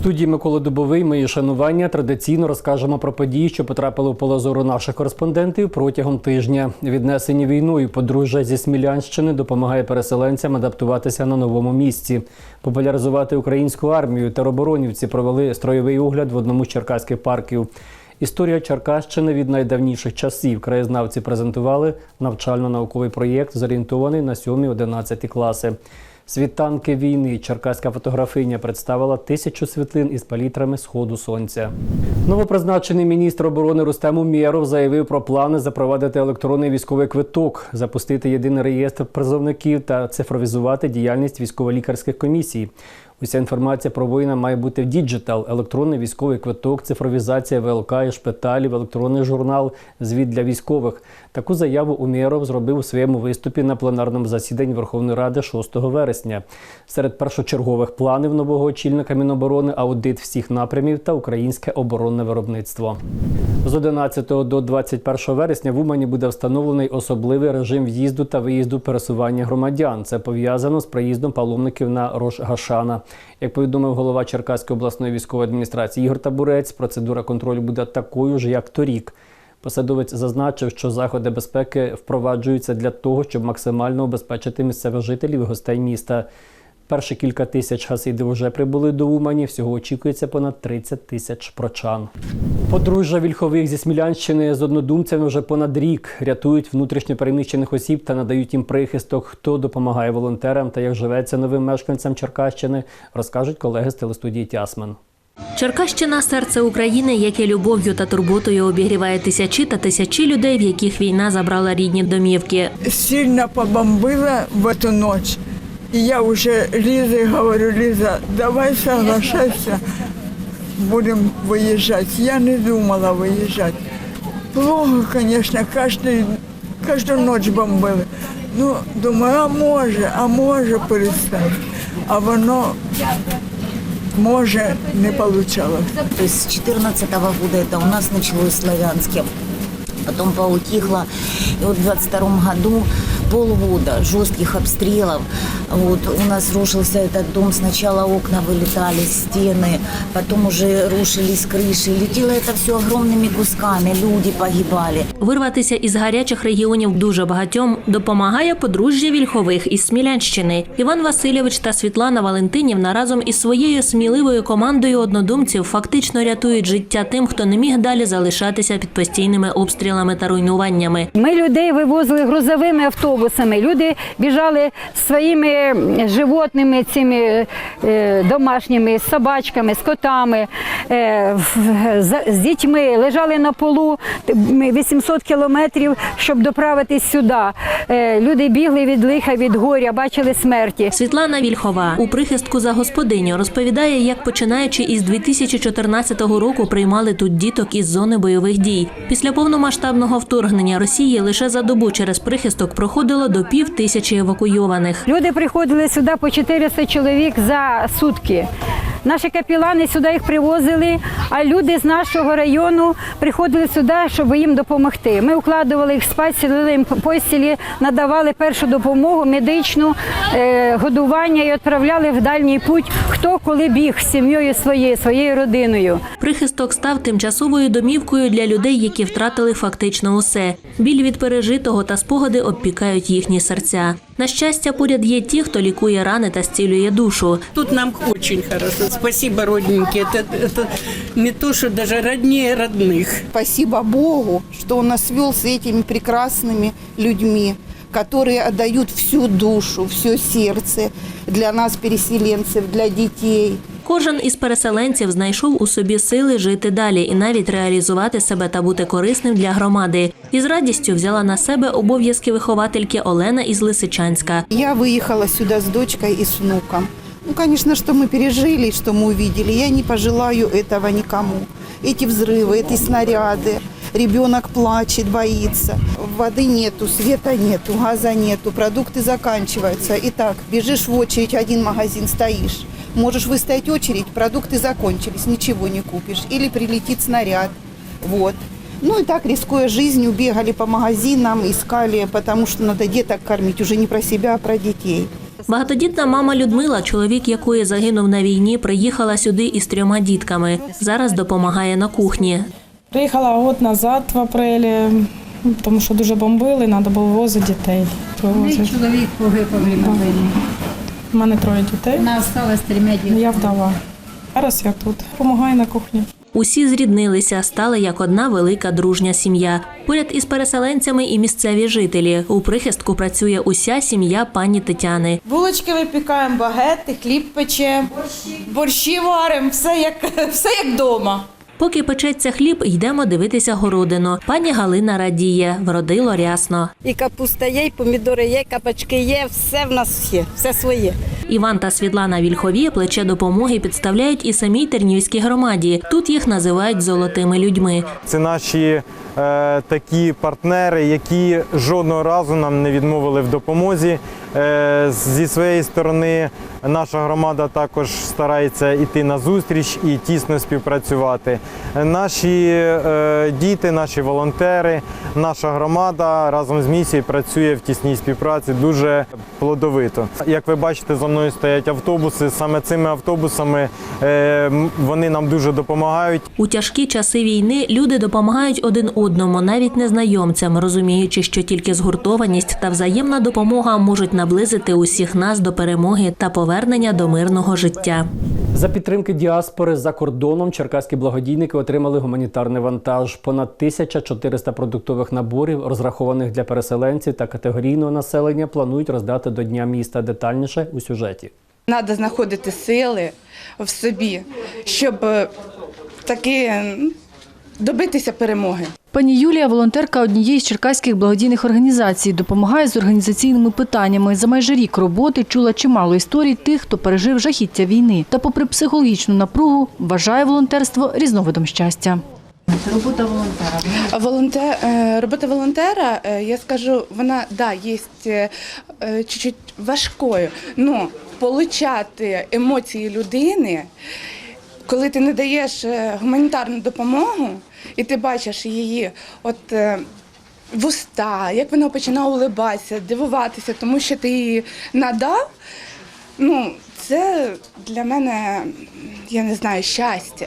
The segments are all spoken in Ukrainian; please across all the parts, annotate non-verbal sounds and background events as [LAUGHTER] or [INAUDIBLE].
студії Микола Дубовий мої шанування традиційно розкажемо про події, що потрапили в поле зору наших кореспондентів протягом тижня. Віднесені війною подружжя зі Смілянщини допомагає переселенцям адаптуватися на новому місці, популяризувати українську армію. Тероборонівці провели строєвий огляд в одному з черкаських парків. Історія Черкащини від найдавніших часів. Краєзнавці презентували навчально-науковий проєкт, зорієнтований на 7-11 класи. Світанки війни черкаська фотографиня представила тисячу світлин із палітрами сходу сонця. Новопризначений міністр оборони Рустем Умєров заявив про плани запровадити електронний військовий квиток, запустити єдиний реєстр призовників та цифровізувати діяльність військово-лікарських комісій. Уся інформація про воїна має бути в діджитал, електронний військовий квиток, цифровізація ВЛК і шпиталів, електронний журнал, звіт для військових. Таку заяву Умєров зробив у своєму виступі на пленарному засіданні Верховної Ради 6 вересня. Серед першочергових планів нового очільника Міноборони аудит всіх напрямів та українське оборонне виробництво. З 11 до 21 вересня в Умані буде встановлений особливий режим в'їзду та виїзду пересування громадян. Це пов'язано з приїздом паломників на Рош Гашана. Як повідомив голова Черкаської обласної військової адміністрації Ігор Табурець, процедура контролю буде такою ж, як торік. Посадовець зазначив, що заходи безпеки впроваджуються для того, щоб максимально обезпечити місцевих жителів і гостей міста. Перші кілька тисяч хасидів вже прибули до Умані. Всього очікується понад 30 тисяч прочан. Подружжя Вільхових зі Смілянщини з однодумцями вже понад рік рятують внутрішньо переміщених осіб та надають їм прихисток. Хто допомагає волонтерам та як живеться новим мешканцям Черкащини, розкажуть колеги з телестудії Тясмен. Черкащина серце України, яке любов'ю та турботою обігріває тисячі та тисячі людей, в яких війна забрала рідні домівки. сильно побомбила в эту ночь. И я уже Лизе говорю, Лиза, давай соглашайся, будем выезжать. Я не думала выезжать. Плохо, конечно, каждый, каждую ночь бомбили. Ну, думаю, а може, а може перестати. А воно може не получалось. То есть с 2014 года это у нас началось в Славянске, потом поутихло. И вот в 22 году полгода жестких обстрелов. Вот у нас рушился этот дом. Сначала окна вылетали, стены, потом уже рушились крыши. Летело это все огромными кусками, люди погибали. Вирватися із гарячих регіонів дуже багатьом допомагає подружжя Вільхових із Смілянщини. Іван Васильович та Світлана Валентинівна разом із своєю сміливою командою однодумців фактично рятують життя тим, хто не міг далі залишатися під постійними обстрілами та руйнуваннями. Ми людей вивозили грузовими автобусами. Люди біжали зі животними, цими е, домашніми, з собачками, з котами, е, з, дітьми, лежали на полу 800 кілометрів, щоб доправитись сюди. Е, Люди бігли від лиха, від горя, бачили смерті. Світлана Вільхова у прихистку за господиню розповідає, як починаючи із 2014 року приймали тут діток із зони бойових дій. Після повномасштабного вторгнення Росії лише за добу через прихисток проходило до пів тисячі евакуйованих. Люди приходили сюди по 400 чоловік за сутки. Наші капілани сюди їх привозили, а люди з нашого району приходили сюди, щоб їм допомогти. Ми укладували їх спать, сілили їм постілі, надавали першу допомогу, медичну, е, годування і відправляли в дальній путь, хто коли біг з сім'єю своєю, своєю родиною. Прихисток став тимчасовою домівкою для людей, які втратили фактично усе. Біль від пережитого та спогади обпікають їхні серця. На щастя, поряд є ті, хто лікує рани та зцілює душу. Тут нам очень хорошо. Спасибо, родненькие Это, это не то, что даже роднее родных. Спасибо Богу, что Он нас свел с этими прекрасными людьми, которые отдают всю душу, все сердце для нас, переселенцев, для детей. Кожен із переселенців знайшов у собі сили жити далі і навіть реалізувати себе та бути корисним для громади. І з радістю взяла на себе обов'язки виховательки Олена із Лисичанська. Я выехала сюда с дочкой и с внуком. Ну, конечно, что мы пережили, что мы увидели, я не пожелаю этого никому. Эти взрывы, эти снаряды, ребенок плачет, боится. Воды нету, света нету, газа нету, продукты заканчиваются. Итак, бежишь в очередь, один магазин стоишь. Можешь выстоять очередь, продукты закончились, ничего не купишь. Или прилетит снаряд. Вот. Ну и так, рискуя жизнью, бегали по магазинам, искали, потому что надо деток кормить, уже не про себя, а про детей. Багатодітна мама Людмила, чоловік якої загинув на війні, приїхала сюди із трьома дітками. Зараз допомагає на кухні. Приїхала год назад в апрелі, тому що дуже бомбили, треба було возити дітей. Привозити. Чоловік погиб во время війни. У мене троє дітей. Вона осталась трьома Я вдова. Зараз я тут. Допомагаю на кухні. Усі зріднилися, стали як одна велика дружня сім'я. Поряд із переселенцями і місцеві жителі. У прихистку працює уся сім'я пані Тетяни. Булочки випікаємо, багети, хліб печемо, борщі варимо, все як, [LAUGHS] все як вдома. Поки печеться хліб, йдемо дивитися городину. Пані Галина радіє, вродило рясно. І капуста є, і помідори є, кабачки є, все в нас є, все своє. Іван та Світлана Вільхові плече допомоги підставляють і самій Тернівській громаді. Тут їх називають золотими людьми. Це наші е, такі партнери, які жодного разу нам не відмовили в допомозі. Е, зі своєї сторони, наша громада також старається йти на зустріч і тісно співпрацювати. Наші е, діти, наші волонтери, наша громада разом з місією працює в тісній співпраці дуже плодовито. Як ви бачите, за мною стоять автобуси. Саме цими автобусами е, вони нам дуже допомагають. У тяжкі часи війни люди допомагають один одному, навіть незнайомцям, розуміючи, що тільки згуртованість та взаємна допомога можуть наблизити усіх нас до перемоги та повернення до мирного життя. За підтримки діаспори за кордоном черкаські благодійники отримали гуманітарний вантаж. Понад 1400 продуктових наборів, розрахованих для переселенців та категорійного населення, планують роздати до Дня міста. Детальніше у сюжеті. Треба знаходити сили в собі, щоб е, таки добитися перемоги. Пані Юлія, волонтерка однієї з черкаських благодійних організацій, допомагає з організаційними питаннями. За майже рік роботи чула чимало історій тих, хто пережив жахіття війни. Та, попри психологічну напругу, вважає волонтерство різновидом щастя. А волонтер, е, робота волонтера, е, я скажу, вона да, є е, чуть-чуть важкою. Ну, получати емоції людини, коли ти не даєш гуманітарну допомогу, і ти бачиш її, от. е, Вуста, як вона починає улибатися, дивуватися, тому що ти її надав. Ну, це для мене, я не знаю, щастя.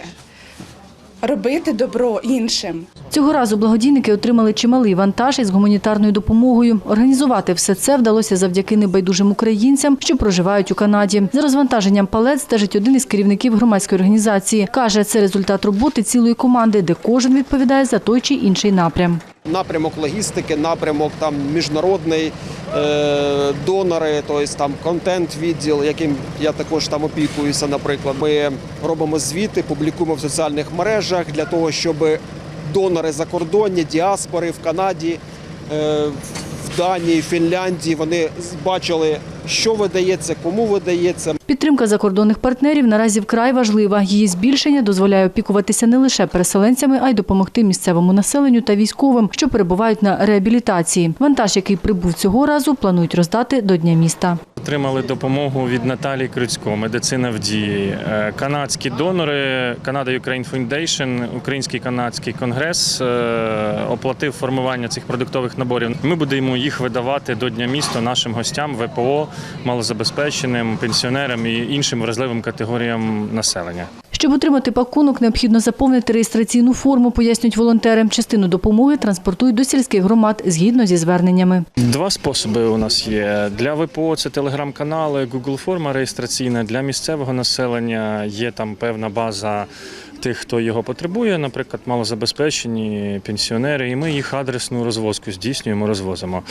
Робити добро іншим. Цього разу благодійники отримали чималий вантаж із гуманітарною допомогою. Організувати все це вдалося завдяки небайдужим українцям, що проживають у Канаді. За розвантаженням палет стежить один із керівників громадської організації. Каже, це результат роботи цілої команди, де кожен відповідає за той чи інший напрям. Напрямок логістики, напрямок там міжнародний, е, донори, тобто там контент-відділ, яким я також там опікуюся. Наприклад, ми робимо звіти, публікуємо в соціальних мережах для того, щоб донори закордонні, діаспори в Канаді, е, в Данії, Фінляндії вони бачили, що видається, кому видається. Підтримка закордонних партнерів наразі вкрай важлива. Її збільшення дозволяє опікуватися не лише переселенцями, а й допомогти місцевому населенню та військовим, що перебувають на реабілітації. Вантаж, який прибув цього разу, планують роздати до Дня міста. Отримали допомогу від Наталії Крицько, медицина в дії, Е, канадські донори, Канада Ukraine Foundation, Український канадський конгрес е, оплатив формування цих продуктових наборів. Ми будемо їх видавати до Дня міста нашим гостям, ВПО, малозабезпеченим, пенсіонерам і іншим вразливим категоріям населення. Щоб отримати пакунок, необхідно заповнити реєстраційну форму, пояснюють волонтери. Частину допомоги транспортують до сільських громад згідно зі зверненнями. Два способи у нас є. Для ВПО це телеграм-канали, Google форма реєстраційна. Для місцевого населення є там певна база тих, хто його потребує, наприклад, малозабезпечені пенсіонери, і ми їх адресну розвозку здійснюємо, розвозимо.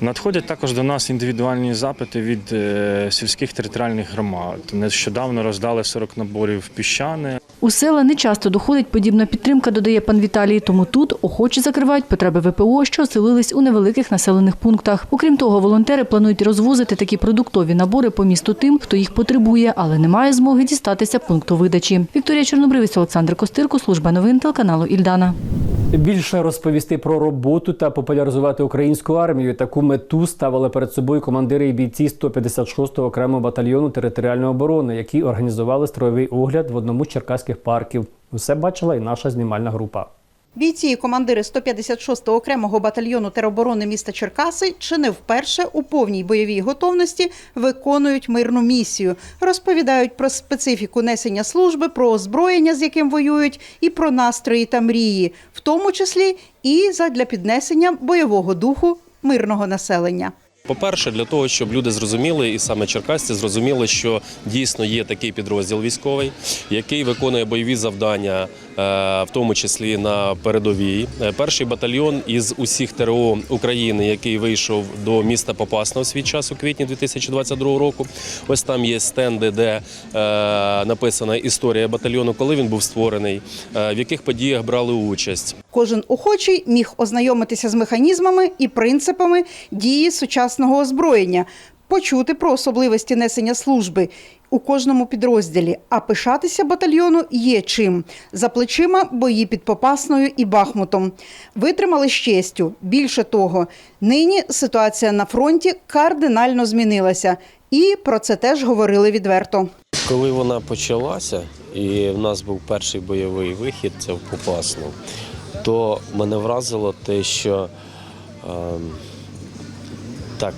Надходять також до нас індивідуальні запити від е, сільських територіальних громад. Нещодавно роздали 40 наборів піщани. У села не часто доходить подібна підтримка, додає пан Віталій. Тому тут охочі закривають потреби ВПО, що оселились у невеликих населених пунктах. Окрім того, волонтери планують розвозити такі продуктові набори по місту тим, хто їх потребує, але не має змоги дістатися пункту видачі. Вікторія Чорнобривець, Олександр Костирко, служба новин телеканалу Ільдана. Більше розповісти про роботу та популяризувати українську армію. Таку мету ставили перед собою командири і бійці 156-го окремого батальйону територіальної оборони, які організували строєвий огляд в одному з черкаських парків. Усе бачила і наша знімальна група. Бійці і командири 156-го окремого батальйону тероборони міста Черкаси чи не вперше у повній бойовій готовності виконують мирну місію, розповідають про специфіку несення служби, про озброєння, з яким воюють, і про настрої та мрії, в тому числі і задля піднесення бойового духу мирного населення. По-перше, для того, щоб люди зрозуміли, і саме черкасці зрозуміли, що дійсно є такий підрозділ військовий, який виконує бойові завдання, в тому числі на передовій. Е, Перший батальйон із усіх ТРО України, який вийшов до міста Попасна у свій час у квітні 2022 року. Ось там є стенди, де е, написана історія батальйону, коли він був створений, е, в яких подіях брали участь. Кожен охочий міг ознайомитися з механізмами і принципами дії сучасного озброєння, почути про особливості несення служби у кожному підрозділі. А пишатися батальйону є чим за плечима бої під Попасною і Бахмутом. Витримали з честю. Більше того, нині ситуація на фронті кардинально змінилася, і про це теж говорили відверто. Коли вона почалася, і в нас був перший бойовий вихід, це в Попасну, то мене вразило те, що е, так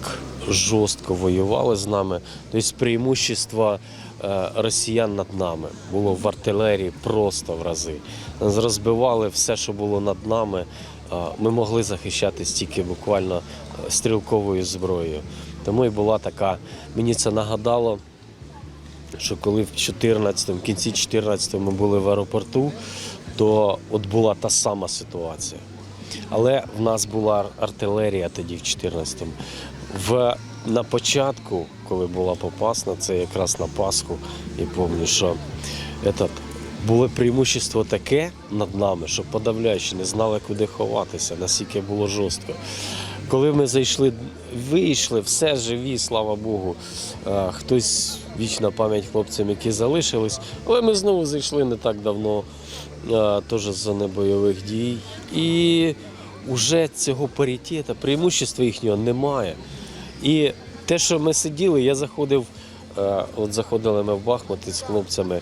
жорстко воювали з нами. Тобто преимущество е, росіян над нами було в артилерії просто в рази. Нас розбивали все, що було над нами. Е, Ми могли захищатись тільки буквально е, стрілковою зброєю. Тому і була така, мені це нагадало що коли в 14-му, в кінці 14-го ми були в аеропорту, то от була та сама ситуація. Але в нас була артилерія тоді в 14-му. В, на початку, коли була попасна, це якраз на Пасху, я пам'ятаю, що этот, було преимущество таке над нами, що подавляючи не знали, куди ховатися, наскільки було жорстко. Коли ми зайшли, вийшли, все живі, слава Богу. Е, Хтось вічна пам'ять хлопцям, які залишились, але ми знову зайшли не так давно, е, теж з зони бойових дій. І вже цього паритету, преимущества їхнього немає. І те, що ми сиділи, я заходив, е, от заходили ми в Бахмут із хлопцями.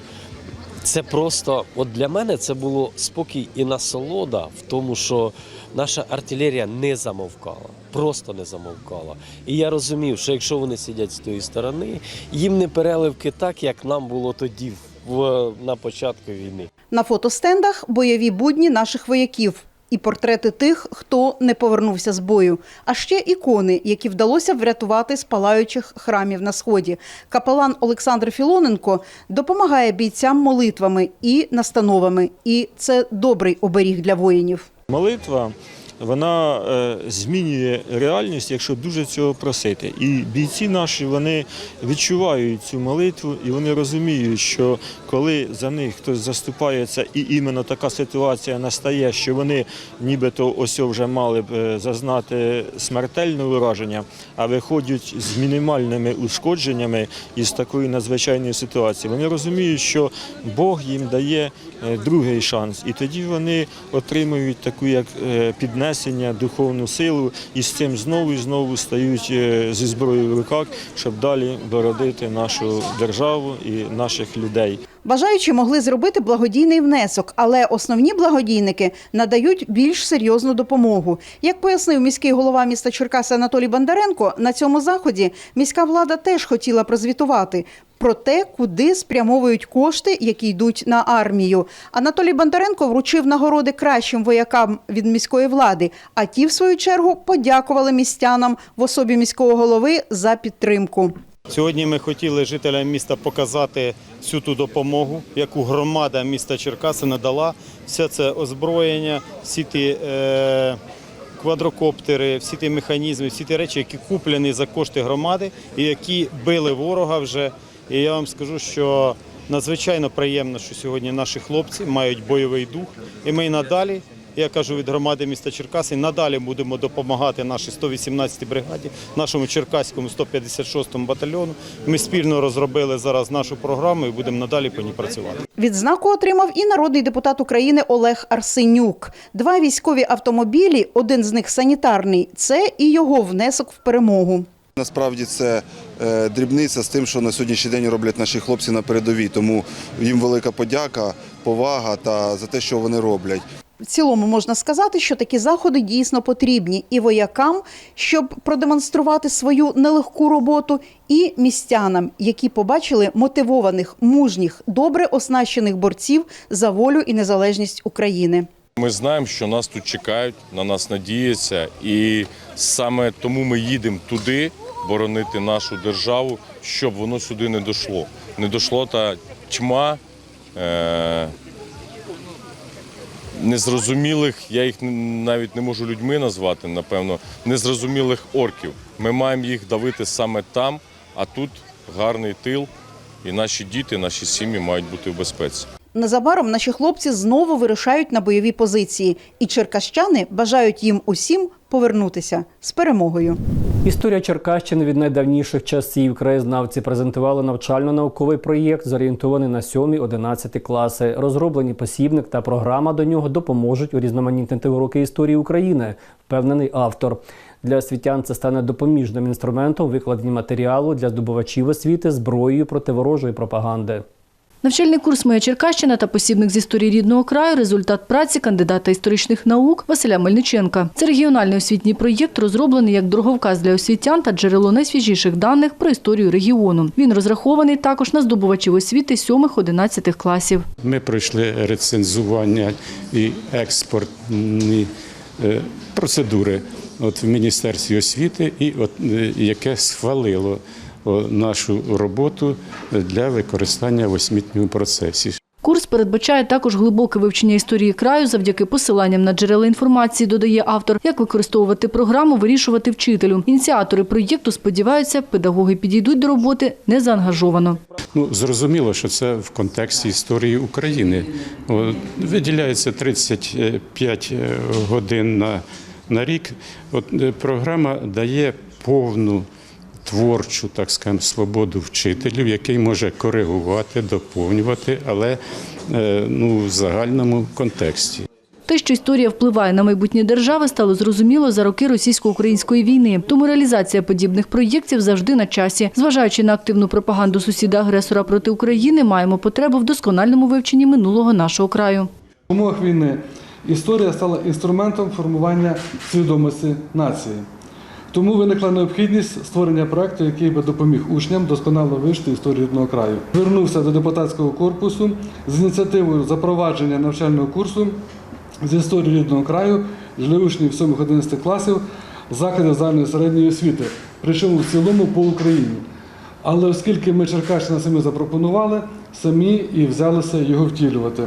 Це просто, от для мене це було спокій і насолода в тому, що наша артилерія не замовкала, просто не замовкала. І я розумів, що якщо вони сидять з тої сторони, їм не переливки так, як нам було тоді в, на початку війни. На фотостендах бойові будні наших вояків. І портрети тих, хто не повернувся з бою, а ще ікони, які вдалося врятувати з палаючих храмів на сході. Капелан Олександр Філоненко допомагає бійцям молитвами і настановами, і це добрий оберіг для воїнів. Молитва вона е, змінює реальність, якщо дуже цього просити. І бійці наші вони відчувають цю молитву і вони розуміють, що коли за них хтось заступається, і іменно така ситуація настає, що вони нібито ось вже мали б е, зазнати смертельного ураження, а виходять з мінімальними ушкодженнями із такої надзвичайної ситуації. Вони розуміють, що Бог їм дає е, другий шанс, і тоді вони отримують таку як е, піднесення, духовну силу, і з цим знову і знову стають е, зі зброєю в руках, щоб далі бородити нашу державу і наших людей. Бажаючі могли зробити благодійний внесок, але основні благодійники надають більш серйозну допомогу. Як пояснив міський голова міста Черкаси Анатолій Бондаренко, на цьому заході міська влада теж хотіла прозвітувати про те, куди спрямовують кошти, які йдуть на армію. Анатолій Бондаренко вручив нагороди кращим воякам від міської влади, а ті, в свою чергу, подякували містянам в особі міського голови за підтримку. Сьогодні ми хотіли жителям міста показати всю ту допомогу, яку громада міста Черкаси надала. Все це озброєння, всі ті е, квадрокоптери, всі ті механізми, всі ті речі, які куплені за кошти громади і які били ворога вже. І я вам скажу, що надзвичайно приємно, що сьогодні наші хлопці мають бойовий дух, і ми і надалі. Я кажу від громади міста Черкаси, надалі будемо допомагати нашій 118-й бригаді, нашому Черкаському 156-му батальйону. Ми спільно розробили зараз нашу програму і будемо надалі по ній працювати. Відзнаку отримав і народний депутат України Олег Арсенюк. Два військові автомобілі, один з них санітарний. Це і його внесок в перемогу. Насправді це е, дрібниця з тим, що на сьогоднішній день роблять наші хлопці на передовій. Тому їм велика подяка, повага та за те, що вони роблять. В цілому можна сказати, що такі заходи дійсно потрібні і воякам, щоб продемонструвати свою нелегку роботу, і містянам, які побачили мотивованих, мужніх, добре оснащених борців за волю і незалежність України. Ми знаємо, що нас тут чекають, на нас надіються, і саме тому ми їдемо туди боронити нашу державу, щоб воно сюди не дійшло. Не дійшло та тьма е- незрозумілих, я їх навіть не можу людьми назвати, напевно, незрозумілих орків. Ми маємо їх давити саме там, а тут гарний тил, і наші діти, наші сім'ї мають бути в безпеці. Незабаром наші хлопці знову вирушають на бойові позиції, і черкащани бажають їм усім повернутися з перемогою. Історія Черкащини від найдавніших часів. Краєзнавці презентували навчально-науковий проєкт, зорієнтований на 7-11 класи. Розроблені посібник та програма до нього допоможуть урізноманітнити уроки історії України, впевнений автор. Для освітян це стане допоміжним інструментом у викладенні матеріалу для здобувачів освіти зброєю проти ворожої пропаганди. Навчальний курс Моя Черкащина та посібник з історії рідного краю результат праці кандидата історичних наук Василя Мельниченка. Це регіональний освітній проєкт, розроблений як дороговказ для освітян та джерело найсвіжіших даних про історію регіону. Він розрахований також на здобувачів освіти 7-11 класів. Ми пройшли рецензування і експортні е, процедури от в Міністерстві освіти, і от е, яке схвалило нашу роботу для використання в освітньому процесі. Курс передбачає також глибоке вивчення історії краю завдяки посиланням на джерела інформації, додає автор, як використовувати програму, вирішувати вчителю. Ініціатори проєкту сподіваються, педагоги підійдуть до роботи незаангажовано. Ну, зрозуміло, що це в контексті історії України. Виділяється 35 годин на, на рік. От е, програма дає повну творчу, так скажемо, свободу вчителів, який може коригувати, доповнювати, але е, ну, в загальному контексті. Те, що історія впливає на майбутнє держави, стало зрозуміло за роки російсько-української війни. Тому реалізація подібних проєктів завжди на часі. Зважаючи на активну пропаганду сусіда-агресора проти України, маємо потребу в доскональному вивченні минулого нашого краю. В умовах війни історія стала інструментом формування свідомості нації. Тому виникла необхідність створення проекту, який би допоміг учням досконало вивчити історію рідного краю. Звернувся до депутатського корпусу з ініціативою запровадження навчального курсу з історії рідного краю для учнів 7-11 класів закладів загальної середньої освіти, причому в цілому по Україні. Але оскільки ми Черкащина самі запропонували, самі і взялися його втілювати.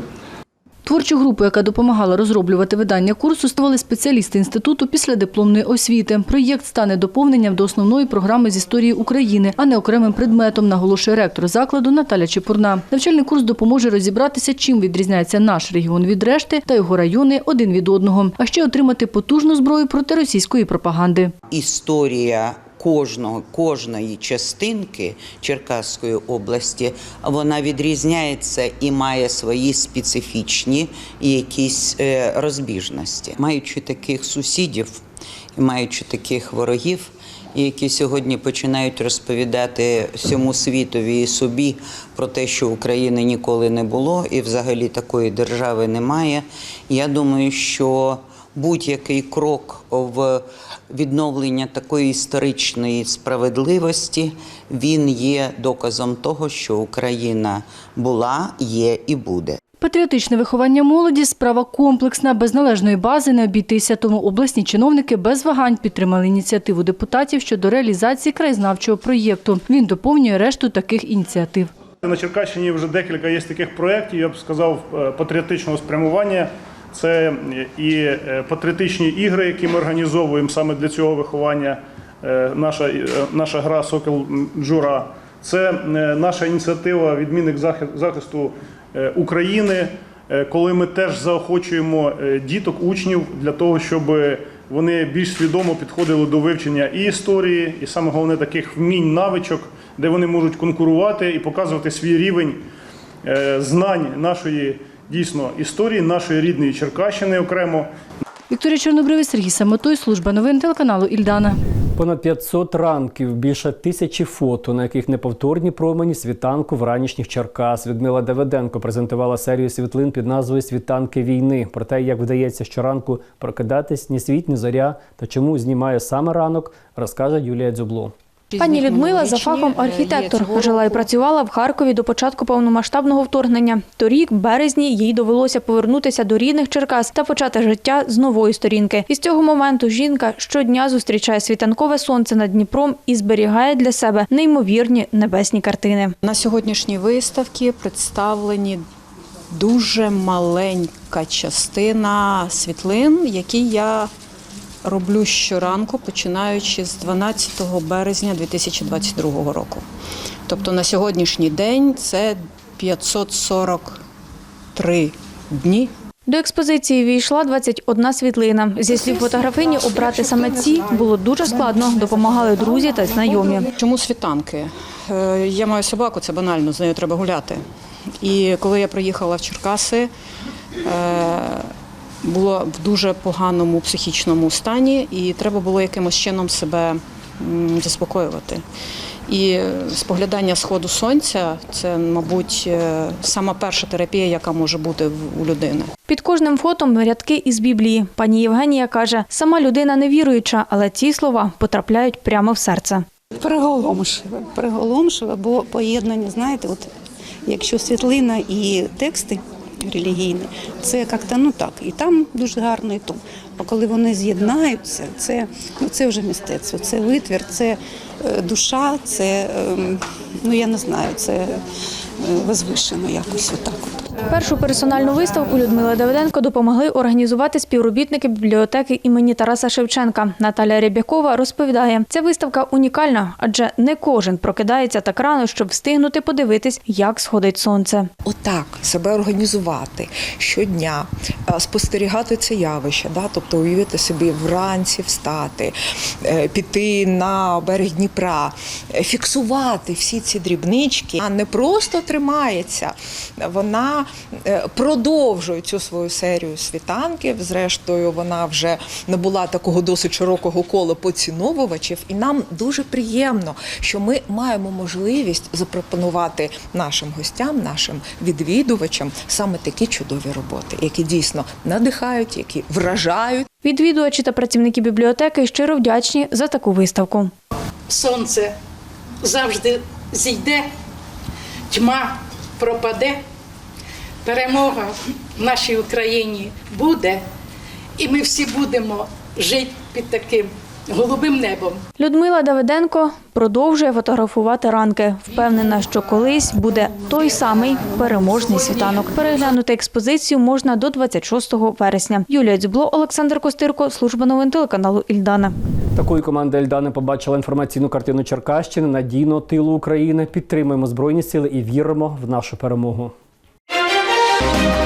Творчу групу, яка допомагала розроблювати видання курсу, створили спеціалісти інституту після дипломної освіти. Проєкт стане доповненням до основної програми з історії України, а не окремим предметом, наголошує ректор закладу Наталя Чепурна. Навчальний курс допоможе розібратися, чим відрізняється наш регіон від решти та його райони один від одного, а ще отримати потужну зброю проти російської пропаганди. історія кожного, кожної частинки Черкаської області, вона відрізняється і має свої специфічні якісь е, розбіжності. Маючи таких сусідів, маючи таких ворогів, які сьогодні починають розповідати всьому світові і собі про те, що України ніколи не було, і взагалі такої держави немає. Я думаю, що будь-який крок в відновлення такої історичної справедливості він є доказом того, що Україна була, є і буде. Патріотичне виховання молоді справа комплексна, без належної бази не обійтися. Тому обласні чиновники без вагань підтримали ініціативу депутатів щодо реалізації краєзнавчого проєкту. Він доповнює решту таких ініціатив. На Черкащині вже декілька є таких проєктів, я б сказав, е, патріотичного спрямування. Це і е, патріотичні ігри, які ми організовуємо саме для цього виховання. Е, Наша, е, наша гра Сокол Джура. Це е, наша ініціатива відмінник захисту е, України, е, коли ми теж заохочуємо е, діток, учнів для того, щоб вони більш свідомо підходили до вивчення і історії, і саме головне таких вмінь, навичок, де вони можуть конкурувати і показувати свій рівень е, знань нашої дійсно історії, нашої рідної Черкащини окремо. Вікторія Чорнобривий, Сергій Самотой, служба новин телеканалу Ільдана. Понад 500 ранків, більше тисячі фото, на яких неповторні промені світанку вранішніх Черкас. Людмила Давиденко презентувала серію світлин під назвою Світанки війни. Про те, як вдається щоранку прокидатись ні світ, ні зоря та чому знімає саме ранок, розкаже Юлія Дзюбло. Пані Людмила за фахом архітектор жила і працювала в Харкові до початку повномасштабного вторгнення. Торік, в березні, їй довелося повернутися до рідних Черкас та почати життя з нової сторінки. І з цього моменту жінка щодня зустрічає світанкове сонце над Дніпром і зберігає для себе неймовірні небесні картини. На сьогоднішній виставці представлені дуже маленька частина світлин, які я роблю щоранку, починаючи з 12 березня 2022 року. Тобто на сьогоднішній день це 543 дні До експозиції війшла 21 світлина. Зі слів фотографині, обрати саме ці було дуже складно. Допомагали друзі та знайомі. Чому світанки? Е, Я маю собаку, це банально, з нею треба гуляти. І коли я приїхала в Черкаси, було в дуже поганому психічному стані, і треба було якимось чином себе заспокоювати. І споглядання сходу сонця це, мабуть, е, сама перша терапія, яка може бути у людини. Під кожним фотом рядки із Біблії. Пані Євгенія каже, сама людина не віруюча, але ці слова потрапляють прямо в серце. Приголомшиве, приголомшиве, бо поєднання, знаєте, от якщо світлина і тексти релігійні, це як-то ну так, і там дуже гарно, і тут. А коли вони з'єднаються, це, ну, це вже мистецтво, це витвір, це е, душа, це, ем, ну я не знаю, це е, возвишено якось отак. От. Першу персональну виставку Людмила Давиденко допомогли організувати співробітники бібліотеки імені Тараса Шевченка. Наталя Рябякова розповідає, ця виставка унікальна, адже не кожен прокидається так рано, щоб встигнути подивитись, як сходить сонце. Отак себе організувати щодня, е, спостерігати це явище, да? тобто уявити собі вранці встати, е, піти на берег Дніпра, е, фіксувати всі ці дрібнички, а не просто тримається, вона е, продовжує цю свою серію світанків. Зрештою, вона вже набула такого досить широкого кола поціновувачів, і нам дуже приємно, що ми маємо можливість запропонувати нашим гостям, нашим відвідувачам саме такі чудові роботи, які дійсно надихають, які вражають. Відвідувачі та працівники бібліотеки щиро вдячні за таку виставку. сонце завжди зійде, тьма пропаде, перемога в нашій Україні буде, і ми всі будемо жити під таким голубим небом. Людмила Давиденко продовжує фотографувати ранки. Впевнена, що колись буде той самий переможний світанок. Переглянути експозицію можна до 26 вересня. Юлія Дзюбло, Олександр Костирко, служба новин телеканалу Ільдана. Такою команда Ельдани побачила інформаційну картину Черкащини надійного тилу України. Підтримуємо збройні сили і віримо в нашу перемогу. Bye.